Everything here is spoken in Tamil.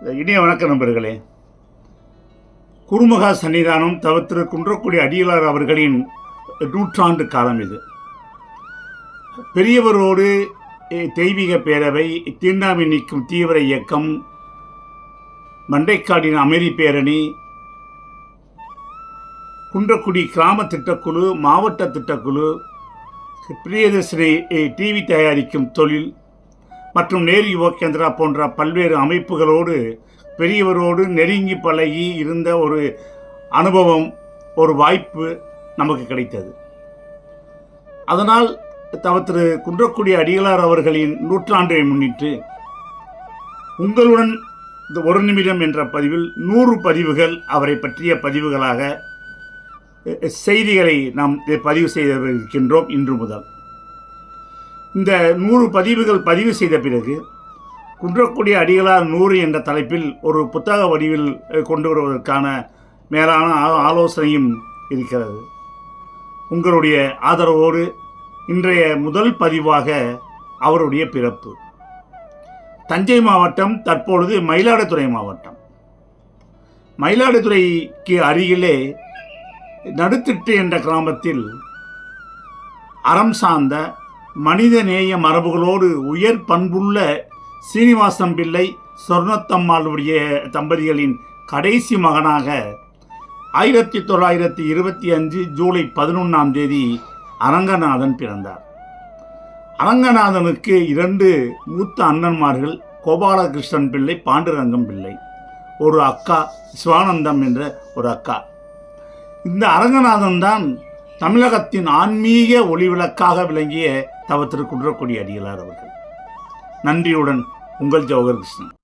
இனிய வணக்க நண்பர்களே. குருமகா சன்னிதானம் தவத்திரு குன்றக்குடி அடிகளார் அவர்களின் நூற்றாண்டு காலம் இது. பெரியவரோடு தெய்வீக பேரவை தீண்டாமை நீக்கும் தீவிர இயக்கம் மண்டைக்காடின் அமைதி பேரணி குன்றக்குடி கிராம திட்டக்குழு மாவட்ட திட்டக்குழு பிரியதர்ஷினி டிவி தயாரிக்கும் தொழில் மற்றும் நேரு யுவ கேந்திரா போன்ற பல்வேறு அமைப்புகளோடு பெரியவரோடு நெருங்கி பழகி இருந்த ஒரு அனுபவம் ஒரு வாய்ப்பு நமக்கு கிடைத்தது. அதனால் தவ திரு குன்றக்குடி அடிகளார் அவர்களின் நூற்றாண்டை முன்னிட்டு உங்களுடன் இந்த ஒரு நிமிடம் என்ற பதிவில் நூறு பதிவுகள் அவரை பற்றிய பதிவுகளாக செய்திகளை நாம் பதிவு செய்திருக்கின்றோம் இன்று முதல். இந்த நூறு பதிவுகள் பதிவு செய்த பிறகு குன்றக்கூடிய அடிகளார் நூறு என்ற தலைப்பில் ஒரு புத்தக வடிவில் கொண்டு வருவதற்கான மேலான ஆ- ஆலோசனையும் இருக்கிறது. உங்களுடைய ஆதரவோடு இன்றைய முதல் பதிவாக அவருடைய பிறப்பு. தஞ்சை மாவட்டம் தற்பொழுது மயிலாடுதுறை மாவட்டம். மயிலாடுதுறைக்கு அருகிலே நடுத்திட்டு என்ற கிராமத்தில் அறம் சார்ந்த மனிதநேய மரபுகளோடு உயர் பண்புள்ள சீனிவாசம் பிள்ளை சொர்ணத்தம்மாளுடைய தம்பதிகளின் கடைசி மகனாக ஆயிரத்தி தொள்ளாயிரத்தி இருபத்தி அஞ்சு ஜூலை பதினொன்றாம் தேதி அரங்கநாதன் பிறந்தார். அரங்கநாதனுக்கு இரண்டு மூத்த அண்ணன்மார்கள் கோபாலகிருஷ்ணன் பிள்ளை பாண்டுரங்கம் பிள்ளை ஒரு அக்கா சிவானந்தம் என்ற ஒரு அக்கா. இந்த அரங்கநாதன் தான் தமிழகத்தின் ஆன்மீக ஒளிவிளக்காக விளங்கிய தவத்திற்கு குன்றக்கூடிய அடிகளார் அவர்கள். நன்றியுடன் உங்கள் ஜவஹர் கிருஷ்ணன்